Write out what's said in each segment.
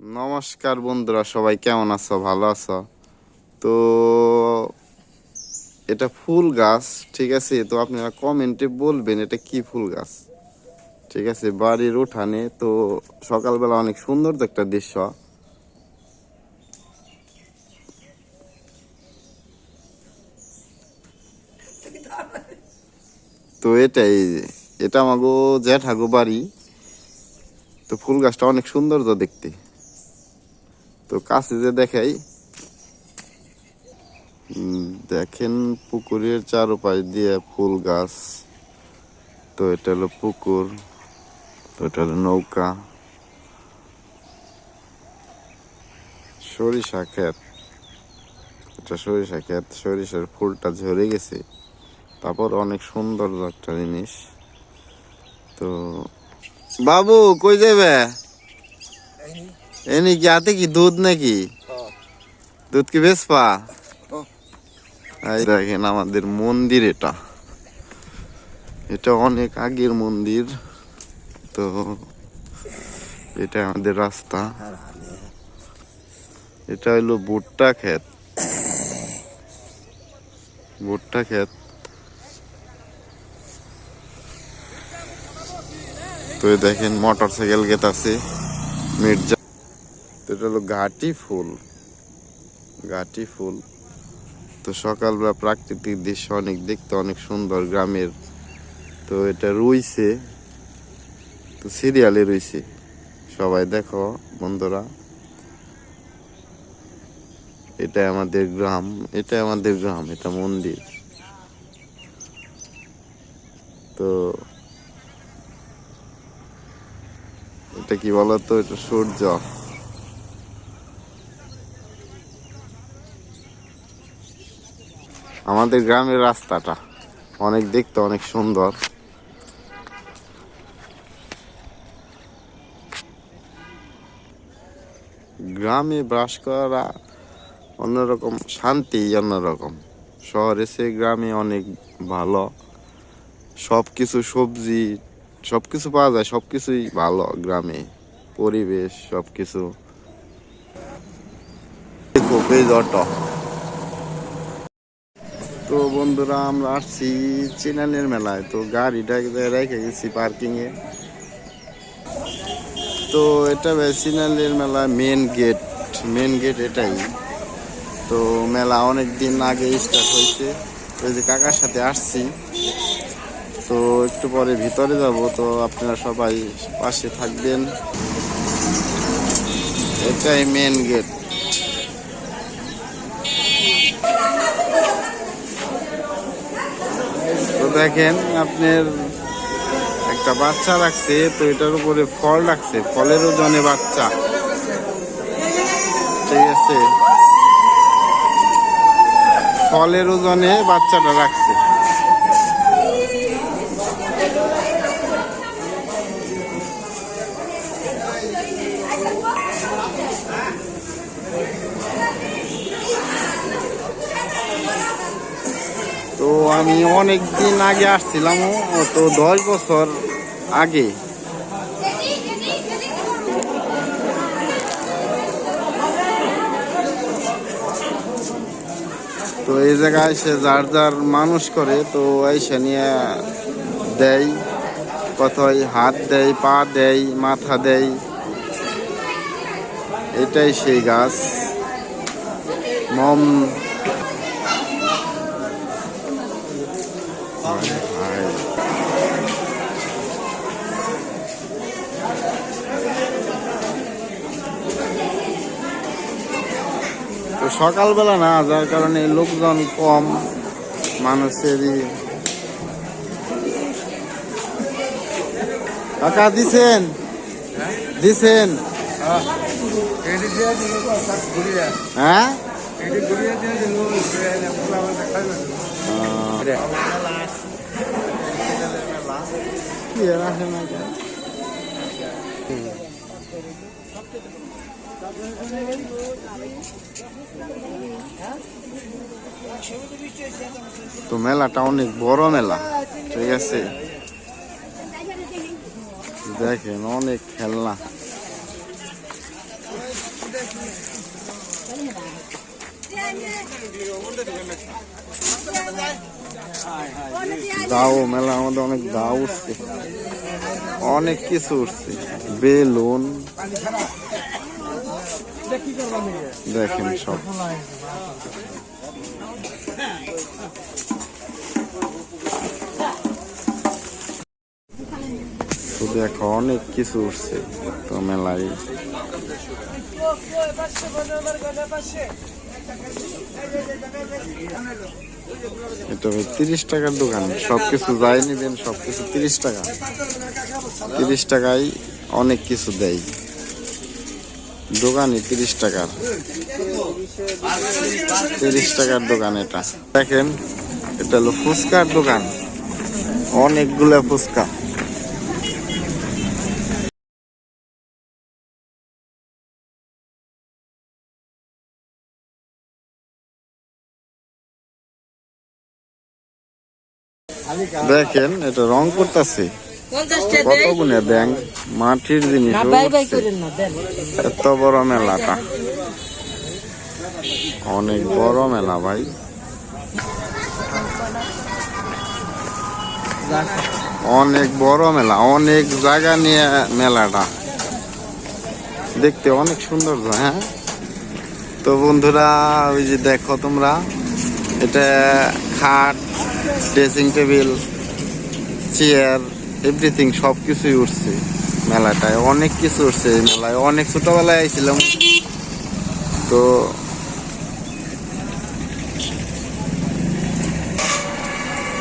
নমস্কার বন্ধুরা, সবাই কেমন আছো? ভালো আছো? তো এটা ফুল গাছ, ঠিক আছে? তো আপনারা কমেন্টে বলবেন এটা কি ফুল গাছ। ঠিক আছে, বাড়ির উঠানে, তো সকালবেলা অনেক সুন্দর একটা দৃশ্য। তো এটাই, এটা আমাগো জ্যাঠাগো বাড়ি। তো ফুল গাছটা অনেক সুন্দর তো দেখতে। তো কাছে যে দেখাই দেখেন পুকুরের চারপাশ দিয়ে ফুল গাছ। তো এটা হলো পুকুর, তো এটা হলো নৌকা। সরিষা ক্ষেত, এটা সরিষা ক্ষেত, সরিষার ফুলটা ঝরে গেছে। তারপর অনেক সুন্দর একটা জিনিস। তো বাবু, কই যাবে এনি কি কি দুধ নাকি? দুধ কি বেসপা দেখেন আমাদের মন্দির এটা। এটা অনেক আগের মন্দির, তো এটা আমাদের রাস্তা। এটা হলো ভুট্টা ক্ষেত। ভুট্টা ক্ষেত। তো দেখেন মোটর সাইকেল গেত আছে মির্জা। এটা হলো ঘাটি ফুল। ঘাটি ফুল। তো সকালবেলা প্রাকৃতিক দৃশ্য অনেক দেখতে অনেক সুন্দর গ্রামের। তো এটা রইছে তো সিরিয়ালে রইছে সবাই দেখো, বন্ধুরা। এটা আমাদের গ্রাম। এটা আমাদের গ্রাম, এটা মন্দির। তো এটা কি বলতো? এটা সূর্য। আমাদের গ্রামের রাস্তাটা অনেক দেখতে অনেক সুন্দর। গ্রামে বাস করা অন্যরকম, শান্তি অন্যরকম। শহরে সে গ্রামে অনেক ভালো। সব কিছু সবজি সব কিছু পাওয়া যায় সব কিছুই ভালো গ্রামে। পরিবেশ সব কিছু অটো তো বন্ধুরা, আমরা আসছি চিনানের মেলায়। তো গাড়িটা রেখে গেছি পার্কিং এ তো এটা চিনানের মেলা মেন গেট মেন গেট এটাই। তো মেলা অনেক দিন আগে স্টার্ট হয়েছে। ওই যে কাকার সাথে আসছি। তো একটু পরে ভিতরে যাব, তো আপনারা সবাই পাশে থাকবেন। এটাই মেন গেট দেখেন, আপনার একটা বাচ্চা রাখছে, তো এটার উপরে ফল রাখছে, ফলের ওজনে বাচ্চা। ঠিক আছে? ফলের ওজনে বাচ্চাটা রাখছে। তো আমি অনেক দিন আগে আসছিলাম তো দশ বছর আগে। তো এই জায়গায় সে যার যার মানুষ করে, তো এসে নিয়ে দেয় কোথায় হাত দেয়, পা দেয়, মাথা দেয়। এটাই সেই গাছ। মম সকালবেলা না যার কারণে লোকজন কম মানুষেরই। কাকা দিছেন? দিছেন? হ্যাঁ? কি আর আসে না কেন? তো মেলাটা অনেক বড় মেলা ঠিক আছে দেখেন অনেক খেলনা দাও, মেলা আমাদের অনেক দাও উঠছে। অনেক কিছু উঠছে। বেলুন। দেখেন সব। দেখো অনেক কিছু উঠছে তো মেলায়। এটা ভাই তিরিশ টাকার দোকান। সবকিছু যাই নিবেন, সবকিছু তিরিশ টাকা। তিরিশ টাকায় অনেক কিছু দেয়। দোকানই তিরিশ টাকার। তিরিশ টাকার দোকান এটা। দেখেন, এটা হলো ফুচকার দোকান। অনেকগুলো ফুচকা। দেখেন এটা রং করতেছে। কত গুণে ব্যাংক মাটির জিনিস এত বড় মেলাটা। অনেক বড় মেলা ভাই। অনেক বড় মেলা অনেক জায়গা নিয়ে মেলাটা। দেখতে অনেক সুন্দর হ্যাঁ? তো বন্ধুরা ওই যে দেখো তোমরা এটা খাট ড্রেসিং টেবিল, চেয়ার এভরিথিং সব কিছুই উঠছে মেলাটায়। অনেক কিছু উঠছে এই মেলায়। অনেক ছোটোবেলায় আইছিলাম। তো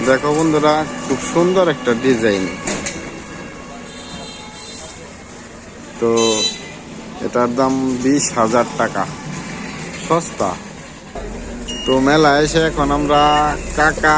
দেখো বন্ধুরা, খুব সুন্দর একটা ডিজাইন তো এটার দাম বিশ হাজার টাকা। সস্তা। তো মেলায় এসে এখন আমরা কাকা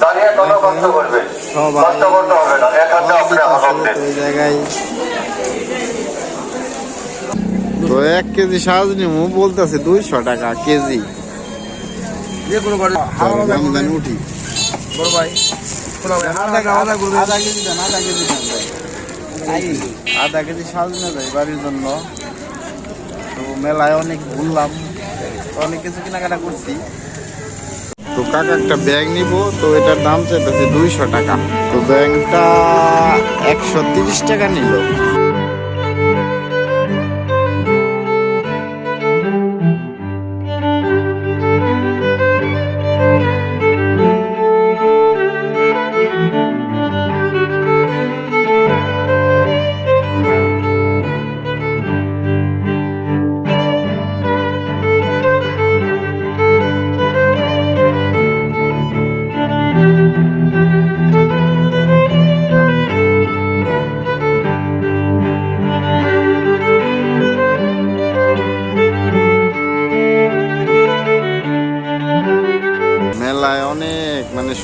দাঁড়িয়ে কোনো কষ্ট করবে। কষ্ট করতে হবে না। এক হাতে জায়গায়। তো কেজি সাজ নিমু বলতেছে দুইশো টাকা কেজি। যে কোনো উঠি। বড় ভাই। আধা কেজি সাজানো যাই বাড়ির জন্য। তো মেলায় অনেক ঘুরলাম। অনেক কিছু কেনাকাটা করছি। তো কাকা একটা ব্যাগ নিব তো এটার দাম চাইতেছে দুইশো টাকা। তো ব্যাগটা একশো তিরিশ টাকা নিল।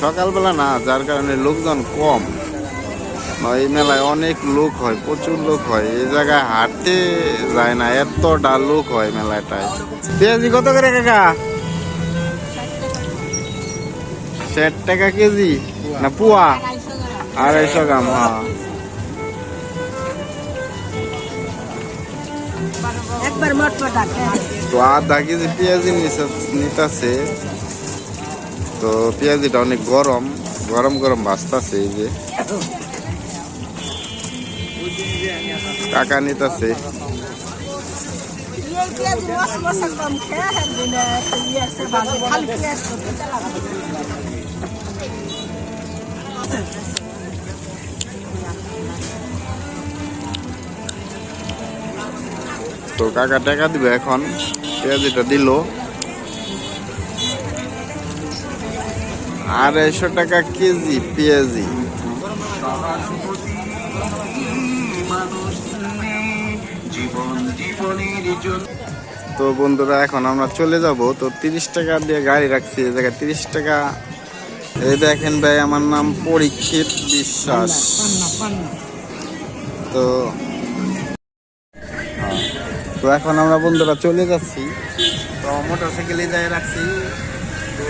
সকালবেলা না যার কারণে লোকজন কম। এই মেলায় অনেক লোক হয় প্রচুর লোক হয়। এই জায়গায় হাঁটতে যায় না এতটা লোক হয় মেলাটায়। পেঁয়াজি কত করে কাকা? ষাট টাকা কেজি? না পুয়া? আড়াইশো গ্রাম হ্যাঁ। তো আধা কেজি পেঁয়াজি নিতেছে। তো পেঁয়াজিটা অনেক গরম গরম গরম ভাজতাছে এই যে। কাকা নিতেছে। তো কাকা টাকা দিবে এখন, পেঁয়াজিটা দিল। আড়াইশো টাকা কেজি, পেঁয়াজি। তো বন্ধুরা, এখন আমরা চলে যাব। তো তিরিশ টাকা দিয়ে গাড়ি রাখছি, এই জায়গায় তিরিশ টাকা। এই দেখেন ভাই, আমার নাম পরীক্ষিত বিশ্বাস। তো তো এখন আমরা বন্ধুরা চলে যাচ্ছি। তো মোটর সাইকেলে যাই রাখছি। তো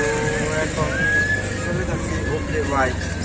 এখন চলে যাচ্ছি ওকে বাইক